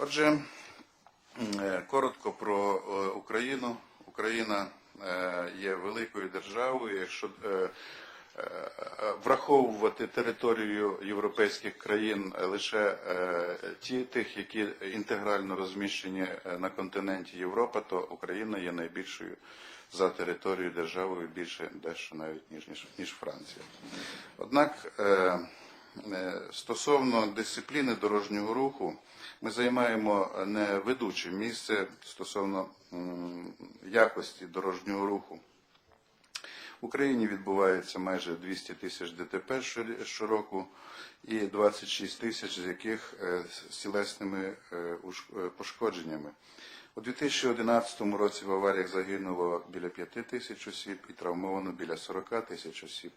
Отже, е, коротко про е, Україну. Україна е, є великою державою. Якщо враховувати територію європейських країн лише ті тих, які інтегрально розміщені на континенті Європа, то Україна є найбільшою за територією державою більше дещо навіть ніж ніж, Франція. Однак Стосовно дисципліни дорожнього руху, ми займаємо не ведуче місце стосовно якості дорожнього руху. В Україні відбувається майже 200 тисяч ДТП щороку і 26 тисяч з яких е, з тілесними е, е, пошкодженнями. У 2011 році в аваріях загинуло біля 5 тисяч осіб і травмовано біля 40 тисяч осіб.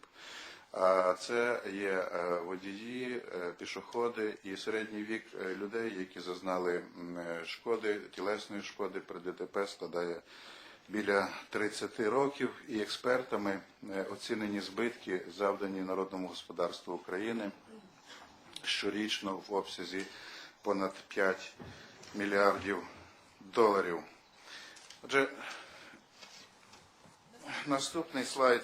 Це є е, водії, е, пішоходи і середній вік е, людей, які зазнали шкоди, тілесної шкоди. При ДТП складає біля 30 років, і експертами оцінені збитки, завдані народному господарству України щорічно в обсязі понад 5 мільярдів доларів. Отже, Наступний слайд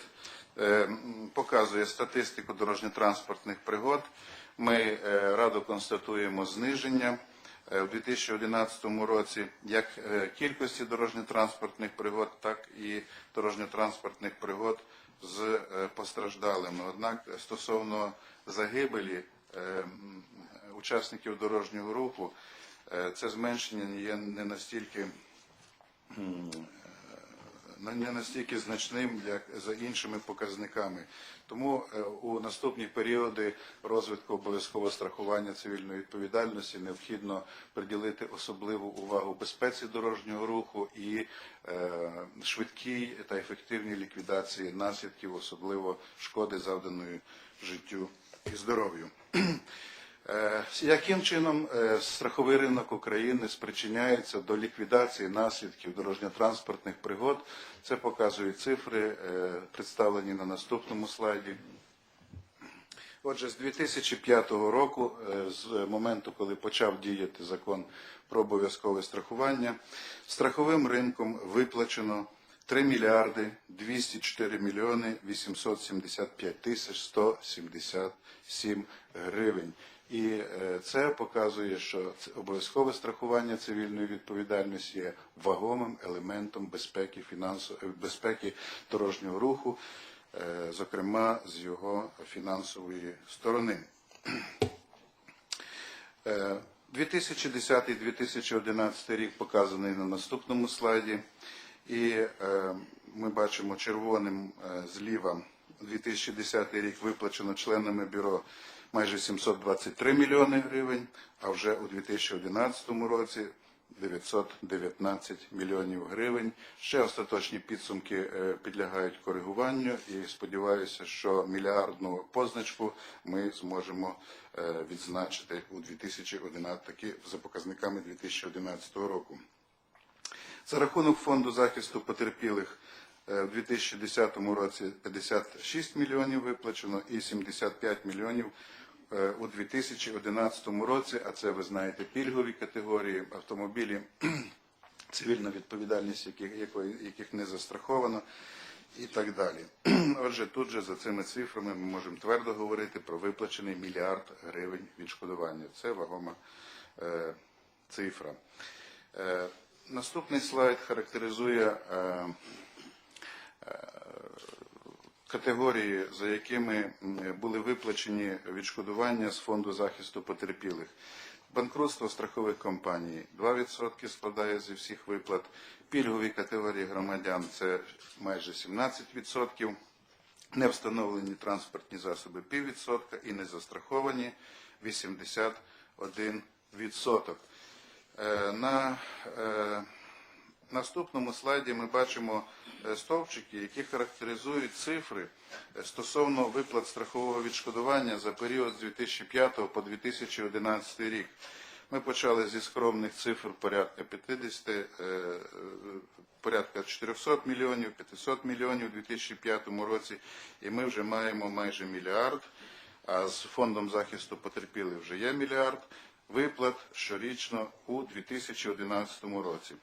показує статистику дорожньо-транспортних пригод. Ми е, радо констатуємо зниження е, у 2011 році як е, кількості дорожньо-транспортних пригод, так і дорожньо-транспортних пригод з е, постраждалими. Однак стосовно загибелі е, учасників дорожнього руху, е, це зменшення є не настільки на- не настільки значним, як за іншими показниками. Тому е, у наступні періоди розвитку обов'язкового страхування цивільної відповідальності необхідно приділити особливу увагу безпеці дорожнього руху і е, швидкій та ефективній ліквідації наслідків, особливо шкоди завданої життю і здоров'ю. Е, Яким чином е, страховий ринок України спричиняється до ліквідації наслідків дорожньо-транспортних пригод? Це показують цифри, е, представлені на наступному слайді. Отже, з 2005 року, з моменту, коли почав діяти закон про обов'язкове страхування, страховим ринком виплачено 3 мільярди 204 мільйони 875 тисяч 177 гривень. І е, це показує, що обов'язкове страхування цивільної відповідальності є вагомим елементом безпеки фінансу... е, безпеки дорожнього руху, е, зокрема з його фінансової сторони. Е, 2010-2011 рік показаний на наступному слайді, і е, ми бачимо червоним е, зліва 2010 рік виплачено членами бюро майже 723 мільйони гривень, а вже у 2011 році 919 мільйонів гривень. Ще остаточні підсумки е, підлягають коригуванню і сподіваюся, що мільярдну позначку ми зможемо е, відзначити у 2011 таки за показниками 2011 року. За рахунок фонду захисту потерпілих е, в 2010 році 56 мільйонів виплачено і 75 мільйонів е, у 2011 році, а це ви знаєте пільгові категорії, автомобілі, цивільна відповідальність яких, яких не застраховано і так далі. Отже, тут же за цими цифрами ми можемо твердо говорити про виплачений мільярд гривень відшкодування. Це вагома е, цифра. Е, Наступний слайд характеризує е, категорії, за якими були виплачені відшкодування з фонду захисту потерпілих. Банкрутство страхових компаній 2% складає зі всіх виплат. Пільгові категорії громадян це майже 17%. Не встановлені транспортні засоби піввідсотка і не застраховані 81%. Е, На е, наступному слайді ми бачимо е, стовпчики, які характеризують цифри стосовно виплат страхового відшкодування за період з 2005 по 2011 рік. Ми почали зі скромних цифр порядка 50, е, е, порядка 400 мільйонів, 500 мільйонів у 2005 році, і ми вже маємо майже мільярд, а з фондом захисту потерпілих вже є мільярд. Виплат щорічно у 2011 році.